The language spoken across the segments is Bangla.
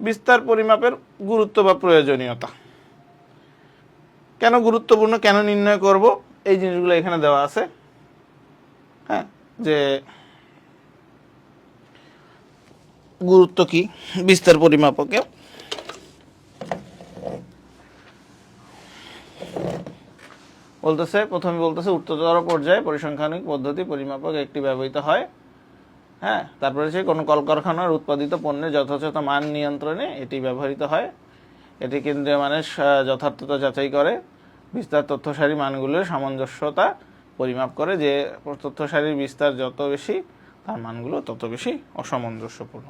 বিস্তার পরিমাপের গুরুত্ব বা প্রয়োজনীয়তা। কেন গুরুত্বপূর্ণ, কেন নির্ণয় করব, এই জিনিসগুলো এখানে দেওয়া আছে। হ্যাঁ যে গুরুত্ব কি, বিস্তার পরিমাপকে। বলতেছে, প্রথমে বলতেছে, উচ্চতর পর্যায়ে পরিসংখ্যানিক পদ্ধতি পরিমাপক একটি ব্যবহৃত হয়। হ্যাঁ তারপরে হচ্ছে কোনো কলকারখানার উৎপাদিত পণ্যের যথাযথ মান নিয়ন্ত্রণে এটি ব্যবহৃত হয়। এটি কেন্দ্রীয় মানের যথার্থতা যাচাই করে, বিস্তার তথ্যসারী মানগুলোর সামঞ্জস্যতা পরিমাপ করে যে তথ্যসারীর বিস্তার যত বেশি, তার মানগুলো তত বেশি অসামঞ্জস্যপূর্ণ।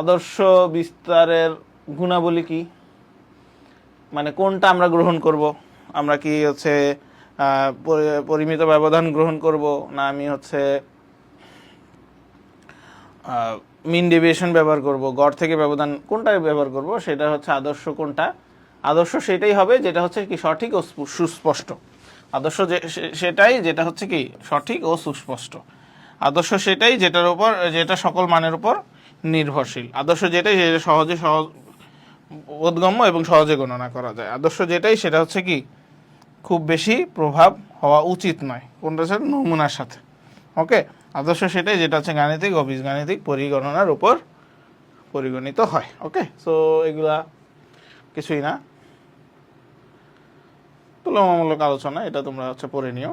আদর্শ বিস্তারের গুণাবলী কি? মানে কোনটা আমরা গ্রহণ করব? আমরা কি হচ্ছে পরিমিত ব্যবধান গ্রহণ করব? না আমি হচ্ছে মিন ডেভিয়েশন ব্যবহার করব, গড় থেকে ব্যবধান কোনটা ব্যবহার করব, সেটা হচ্ছে আদর্শ কোনটা? আদর্শ সেটাই হবে, যেটা হচ্ছে কি সঠিক ও সুস্পষ্ট। আদর্শ যে- সেটাই, যেটা হচ্ছে কি সঠিক ও সুস্পষ্ট। আদর্শ সেটাই, যেটার উপর, যেটা সকল মানের উপর নির্ভরশীল। আদর্শ যেটাই যেটা সহজে সহজ বোধগম্য এবং সহজে গণনা করা যায়। আদর্শ যেটাই, সেটা হচ্ছে কি খুব বেশি প্রভাব হওয়া উচিত নয় কোনটা নমুনার সাথে। ওকে আদর্শ সেটাই, যেটা হচ্ছে গাণিতিক ও বীজগাণিতিক পরিগণনার উপর পরিগণিত হয়, ওকে? সো এগুলা কিছুই না। তুলনামূলক আলোচনা, এটা তোমরা হচ্ছে পড়ে নিও।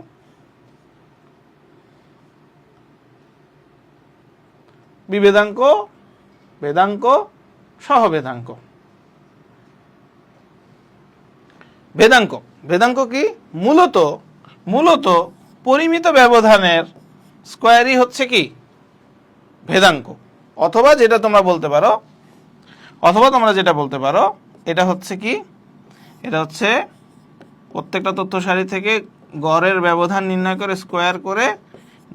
বিভেদাঙ্ক বেদাঙ্ক, সহবেদাঙ্ক। বেদাঙ্ক বেদাঙ্ক কি? মূলত মূলত পরিমিত ব্যবধানের স্কোয়ারই হচ্ছে কি? ভেদাঙ্ক। অথবা যেটা তোমরা বলতে পারো, অথবা তোমরা যেটা বলতে পারো, এটা হচ্ছে কি? এটা হচ্ছে প্রত্যেকটা তথ্য সারি থেকে গড়ের ব্যবধান নির্ণয় করে স্কোয়ার করে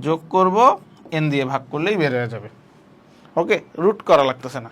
যোগ করব এন দিয়ে ভাগ করলেই বের হয়ে যাবে। ওকে, রুট করা লাগতেছে না।